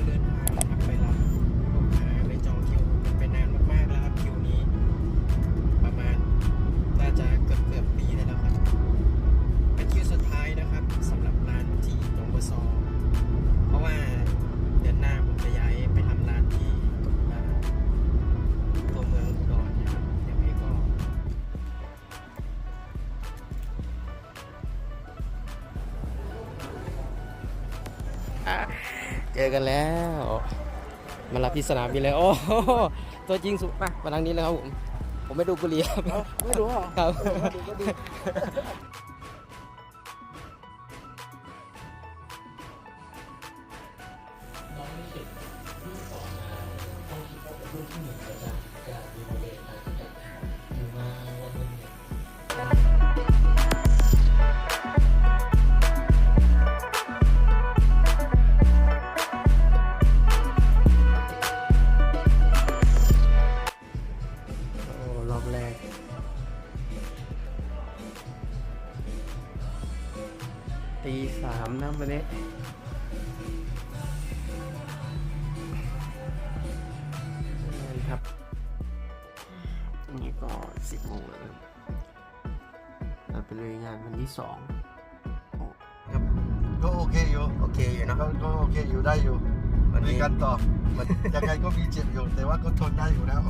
งเดินทางนะครับไปรับลูกค้าไปจองคิวกันไปนานมากๆแล้วครับคิวนี้ ประมาณน่าจะเกือบเกือบปีได้แล้วครับ เป็นคิวสุดท้ายนะครับสำหรับร้านที่หนองบัวซอเพราะว่าเดือนหน้าผมจะย้ายไปทำร้านที่ตัวเมืองอุดรนะครับยังไงก็ เจอกันแล้วมารับที่สนามบินเลยโอ้โหตัวจริงสุดมามาทางนี้เลยครับผม ผมไม่ดูบุหรี่ครับไม่รู้เหรอครับโตีสามนะวันนี้นี่ครับนี่ก็สิบโมงแล้วนะครับเราไปเลยงานวันที่สองโอ้ครับก็โอเคอยู่โอเคอยู่เนอะก็ก็โอเคอยู่ได้อยู่วันนี้มีกันต่อมันยังไงก็มีเจ็บอยู่แต่ว่าก็ทนได้อยู่แล้ว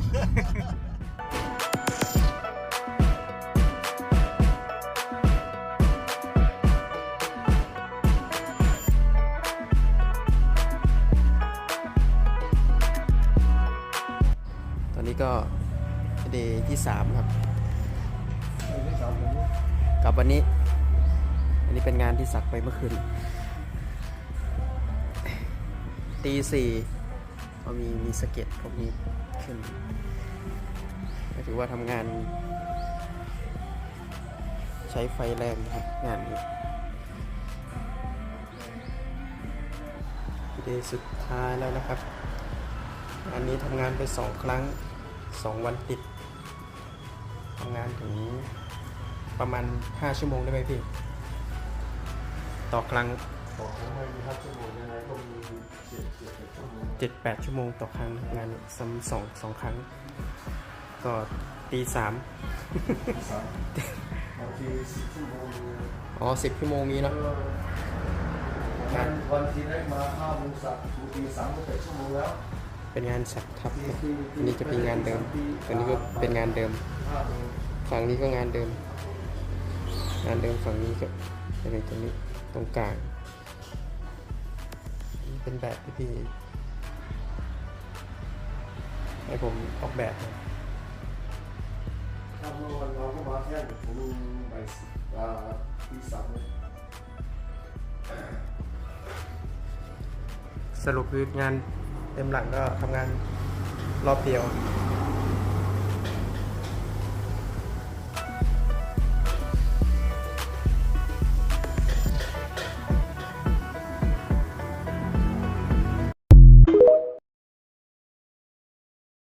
ก็เดย์ที่สามครับ กับวันนี้ อันนี้เป็นงานที่สักไปเมื่อคืนตีสี่ก็มีมีสะเก็ตพวกนี้ขึ้นก็ถือว่าทำงาน ใช้ไฟแรงนะครับงานนี้เดย์สุดท้ายแล้วนะครับ อันนี้ทำงานไปสองครั้ง สองวันติดทำงานถึงประมาณ5ชั่วโมงได้ไหมพี่ ต่อครั้งบอกว่าไม่มีครับชั่วโมงยังไงก็มีเจ็ดเจ็ดเจ็ดชั่วโมง7-8ชั่วโมงต่อครั้งงานซ้ำสองสองครั้ง ก็ตีสามสามบางทีสิบชั่วโมงอ๋อสิบชั่วโมงมีเนาะงานวันที่แรกมาห้าโมงสักบางทีสามก็แปดชั่วโมงแล้ว เป็นงานสักทับครับอันนี้จะเป็นงานเดิมอันนี้ก็เป็นงานเดิมห้าโมงฝั่งนี้ก็งานเดิม งานเดิมฝั่งนี้ก็จะเป็นตรงนี้ตรงกลางนี่เป็นแบบที่พี่ให้ผมออกแบบนะถ้าเมื่อวันเราก็มาแค่ผมไปอ่าที่สามเลยสรุปคืองาน เต็มหลังก็ทำงานรอบเดียว